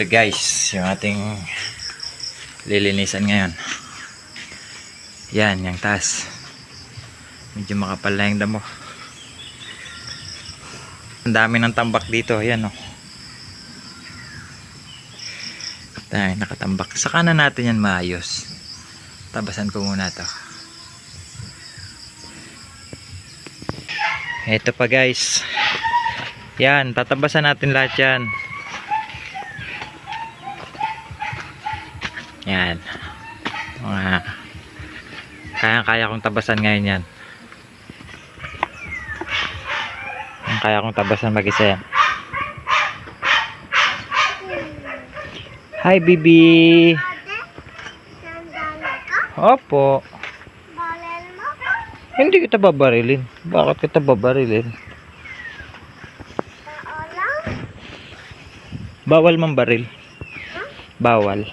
Ito guys, yung ating lilinisan ngayon. Yan, yung taas. Medyo makapal na yung damo. Ang dami ng tambak dito, yan oh. Dahil nakatambak. Sa kanan natin yan maayos. Tabasan ko muna to. Ito pa guys. Yan, tatabasan natin lahat yan. Yan. Mga kaya-kaya kong tabasan ngayon yan. Kaya kong tabasan mag-isa yan. Hi, Bibi. Opo. Hindi kita babarilin. Bakit kita babarilin? Bawal man baril. Bawal.